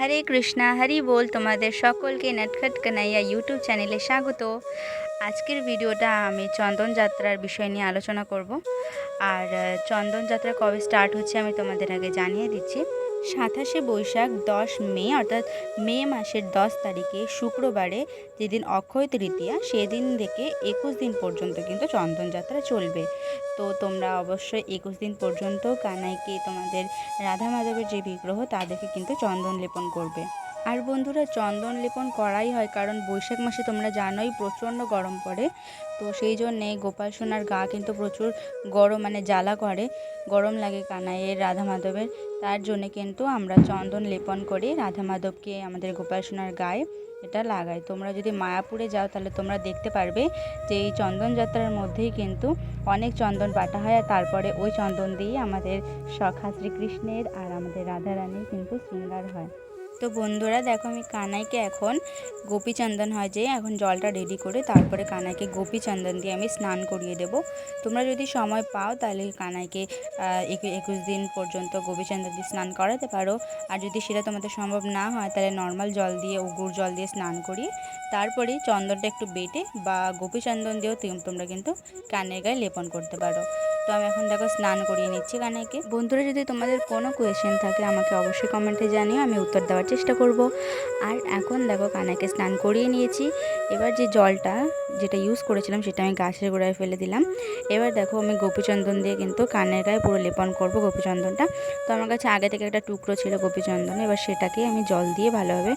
হরে কৃষ্ণা, হরি বল। তোমাদের সকলকে নটখট কানাইয়া ইউটিউব চ্যানেলে স্বাগত। আজকের ভিডিওটা আমি চন্দন যাত্রার বিষয় নিয়ে আলোচনা করব। আর চন্দন যাত্রা কবে স্টার্ট হচ্ছে আমি তোমাদের আগে জানিয়ে দিচ্ছি। সাতাশে বৈশাখ দশ মে, অর্থাৎ মে মাসের দশ তারিখে, শুক্রবারে যেদিন অক্ষয় তৃতীয়া, সেদিন থেকে একুশ দিন পর্যন্ত কিন্তু চন্দনযাত্রা চলবে। তো তোমরা অবশ্যই একুশ দিন পর্যন্ত কানাইকে তোমাদের রাধা মাধবের যে বিগ্রহ তাদেরকে কিন্তু চন্দন লেপন করবে। আর বন্ধুরা চন্দন লেপন করাই হয়, কারণ বৈশাখ মাসে তোমরা জানোই প্রচণ্ড গরম পড়ে। তো সেই জন্যে গোপাল সোনার গা কিন্তু প্রচুর গরম মানে জ্বালা করে, গরম লাগে কানাইয়ের রাধা মাধবের তার জন্য কিন্তু আমরা চন্দন লেপন করে রাধা মাধবকে আমাদের গোপাল সোনার গায়ে এটা লাগাই। তোমরা যদি মায়াপুরে যাও, তাহলে তোমরা দেখতে পারবে যে এই চন্দন যাত্রার মধ্যেই কিন্তু অনেক চন্দন বাটা হয়, আর তারপরে ওই চন্দন দিয়ে আমাদের সখা শ্রীকৃষ্ণের আর আমাদের রাধারানীর কিন্তু শৃঙ্গার হয়। তো বন্ধুরা দেখো আমি কানাইকে এখন গোপী চন্দন হয় যে এখন জলটা রেডি করে তারপরে কানাইকে গোপী চন্দন দিয়ে আমি স্নান করিয়ে দেব। তোমরা যদি সময় পাও তাহলে কানাইকে একু- একুশ দিন পর্যন্ত গোপী চন্দন দিয়ে স্নান করাতে পারো। আর যদি সেটা তোমাদের সম্ভব না হয় তাহলে নর্মাল জল দিয়ে, উগুর জল দিয়ে স্নান করিয়ে তারপরে চন্দনটা একটু বেটে বা গোপী চন্দন দিয়েও তুম- তোমরা কিন্তু কানের গায়ে লেপন করতে পারো। তো আমি এখন দেখো স্নান করিয়ে নিচ্ছি কানাইকে। বন্ধুরা, যদি তোমাদের কোনো কোয়েশ্চেন থাকে, আমাকে অবশ্যই কমেন্টে জানিও, আমি উত্তর দেওয়ার চেষ্টা করব। আর এখন দেখো কানাইকে স্নান করিয়ে নিয়েছি। এবার যে জলটা যেটা ইউজ করেছিলাম, সেটা আমি গাছের গোড়ায় ফেলে দিলাম। এবার দেখো আমি গোপীচন্দন দিয়ে কিন্তু কানের গায়ে পুরো লেপন করব গোপীচন্দনটা। তো আমার কাছে আগে থেকে একটা টুকরো ছিল গোপীচন্দন, এবার সেটাকে আমি জল দিয়ে ভালোভাবে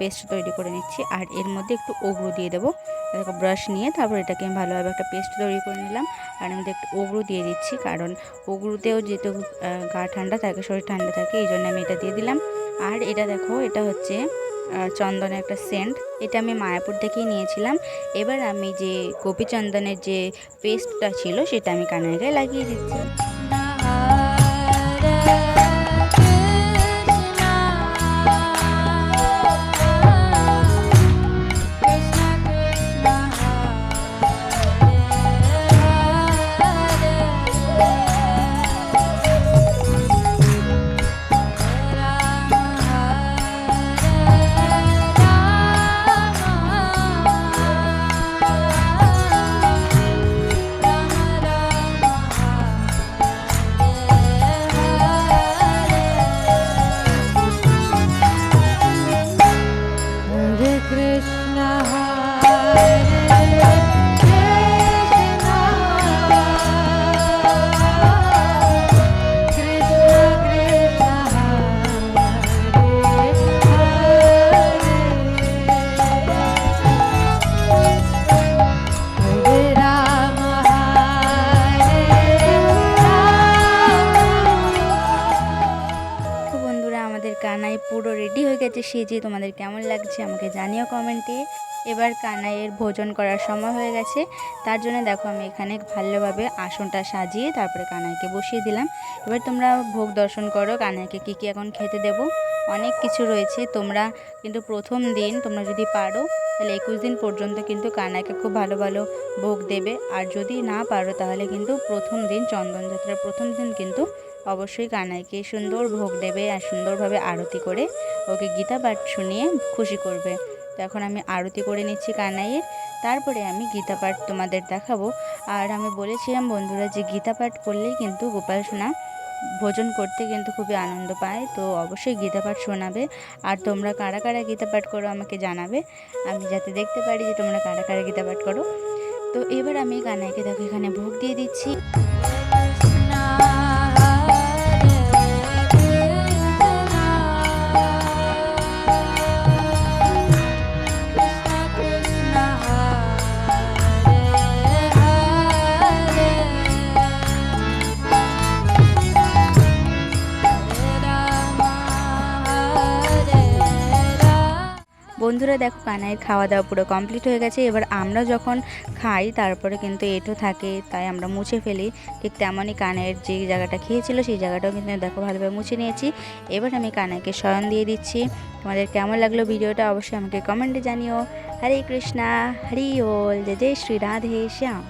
পেস্ট তৈরি করে নিচ্ছি। আর এর মধ্যে একটু ওগরু দিয়ে দেবো। দেখো ব্রাশ নিয়ে তারপর এটাকে আমি ভালোভাবে একটা পেস্ট তৈরি করে নিলাম। আর আমি একটু ওগরু দিয়ে দিচ্ছি, কারণ উগরুতেও যেহেতু গা ঠান্ডা থাকে, শরীর ঠান্ডা থাকে, এই জন্য আমি এটা দিয়ে দিলাম। আর এটা দেখো, এটা হচ্ছে চন্দনের একটা সেন্ট। এটা আমি মায়াপুর থেকেই নিয়েছিলাম। এবার আমি যে গোপী চন্দনের যে পেস্টটা ছিল, সেটা আমি কানের গায়ে লাগিয়ে দিচ্ছি। কানাই পুরো রেডি হয়ে গেছে। সেজে তোমাদের কেমন লাগছে আমাকে জানিও কমেন্টে এবার কানাইয়ের ভোজন করার সময় হয়ে গেছে। তার জন্য দেখো আমি এখানে ভালোভাবে আসনটা সাজিয়ে তারপরে কানাইকে বসিয়ে দিলাম। এবার তোমরা ভোগ দর্শন করো, কানাইকে কী কী এখন খেতে দেব? অনেক কিছু রয়েছে। তোমরা কিন্তু প্রথম দিন তোমরা যদি পারো, তাহলে একুশ দিন পর্যন্ত কিন্তু কানাইকে খুব ভালো ভালো ভোগ দেবে। আর যদি না পারো, তাহলে কিন্তু প্রথম দিন চন্দন যাত্রার প্রথম দিন কিন্তু অবশ্যই কানাইকে সুন্দর ভোগ দেবে আর সুন্দরভাবে আরতি করে ওকে গীতা পাঠ শুনিয়ে খুশি করবে। তো এখন আমি আরতি করে নিচ্ছি কানাইয়ের। তারপরে আমি গীতা পাঠ তোমাদের দেখাবো। আর আমি বলেছিলাম বন্ধুরা যে গীতা পাঠ করলেই কিন্তু গোপাল সোনা ভোজন করতে কিন্তু খুবই আনন্দ পায়। তো অবশ্যই গীতা পাঠ শোনাবে। আর তোমরা কারা কারা গীতা পাঠ করো আমাকে জানাবে। আমি যাতে দেখতে পারি যে তোমরা কারা কারা গীতা পাঠ করো। তো এবার আমি কানাইকে দেখো, এখানে ভোগ দিয়ে দিচ্ছি। বন্ধুরা দেখো কানাইয়ের খাওয়া দাওয়া পুরো কমপ্লিট হয়ে গেছে। এবার আমরা যখন খাই, তারপরে কিন্তু এটো থাকে, তাই আমরা মুছে ফেলি। ঠিক তেমনই কানাইয়ের যে জায়গাটা খেয়েছিল, সেই জায়গাটাও কিন্তু দেখো ভালোভাবে মুছে নিয়েছি। এবার আমি কানাইকে শয়ন দিয়ে দিচ্ছি। তোমাদের কেমন লাগল ভিডিওটা অবশ্যই আমাকে কমেন্টে জানিও। হরে কৃষ্ণা, হরি ওল, জয় জয় শ্রী রাধে, শ্যাম।